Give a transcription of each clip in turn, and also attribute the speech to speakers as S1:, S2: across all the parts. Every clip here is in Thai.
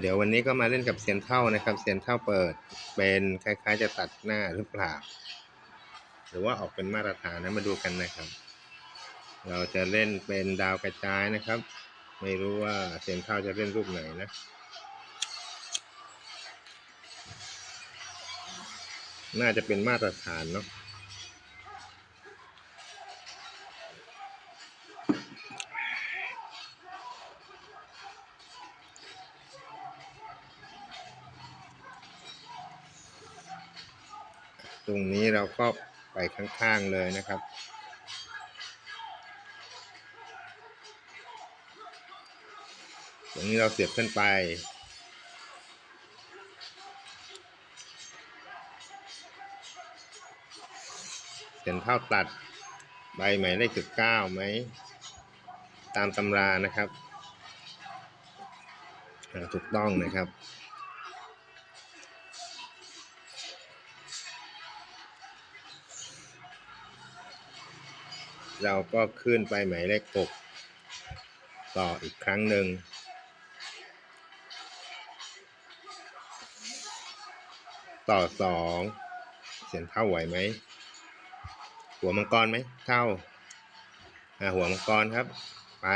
S1: เดี๋ยววันนี้ก็มาเล่นกับเซียนเท่านะครับเซียนเท่าเปิดเป็นคล้ายๆ จะตัดหน้าหรือเปล่า หรือว่าออกเป็นมาตรฐานนะมาดูกันนะครับ เราจะเล่นเป็นดาวกระจายนะครับ ไม่รู้ว่าเซียนเท่าจะเล่นรูปไหนนะน่าจะเป็นมาตรฐานเนาะ ตรงนี้เราก็ไปข้างๆเลยนะครับ ตรงนี้เราเสียบขึ้นไปเขียนเท่าตัดใบหมายเลขจุดเก้าไหม ตามตำรานะครับ ถูกต้องนะครับ เราก็ขึ้นไปหมายเลขหกต่ออีกครั้งหนึ่ง ต่อสองเสียนเท่าไหวไหม หัวมังกรไหม เท่าอ่า หัวมังกรครับ ไป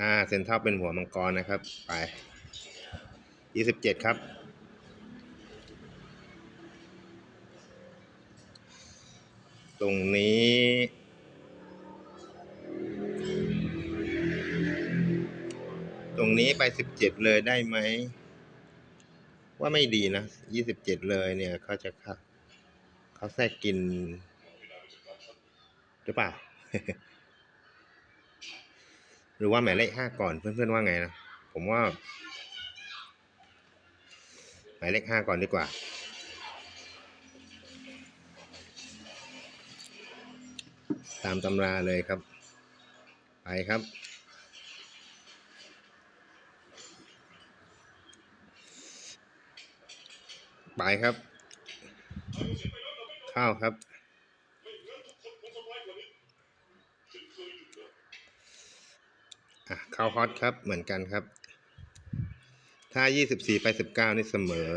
S1: อ่าเซนเท่าเป็นหัวมังกรนะครับ ไปยี่สิบเจ็ดครับ รงนี้ ตรงนี้ไปสิบเจ็ดเลยได้ไหม ว่าไม่ดีนะยี่สิบเจ็ดเลยเนี่ยเขาจะเขาเขาแทรกกินหรือเปล่า หรือว่าหมายเลขห้าก่อนเพื่อนๆว่าไงนะ ผมว่า หมายเลขห้าก่อนดีกว่า ตามตำราเลยครับ ไปครับ ไปครับ ข้าวครับ อะข้าวฮอตครับเหมือนกันครับ ถ้า 24 ไป 19 นี่เสมอ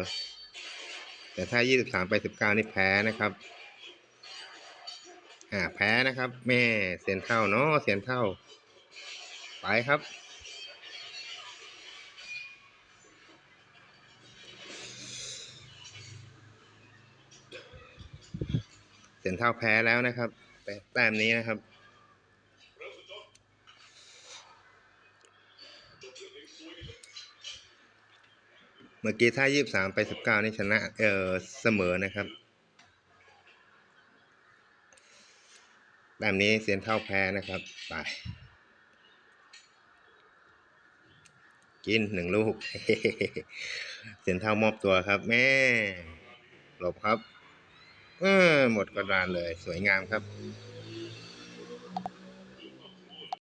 S1: แต่ถ้า 23 ไป 19 นี่แพ้นะครับ อ่าแพ้นะครับ แม่เสียนเท่าเนาะเสียนเท่า ไปครับ เสียนเท่าแพ้แล้วนะครับแต้มนี้นะครับเมื่อกี้ถ้า23ไป19นี่ชนะ เออเสมอนะครับ แบบนี้เสียนเท่าแพ้นะครับ ไป กินหนึ่งลูกเสียนเท่ามอบตัวครับ แม่ หลบครับ เออหมดกระดานเลย สวยงามครับ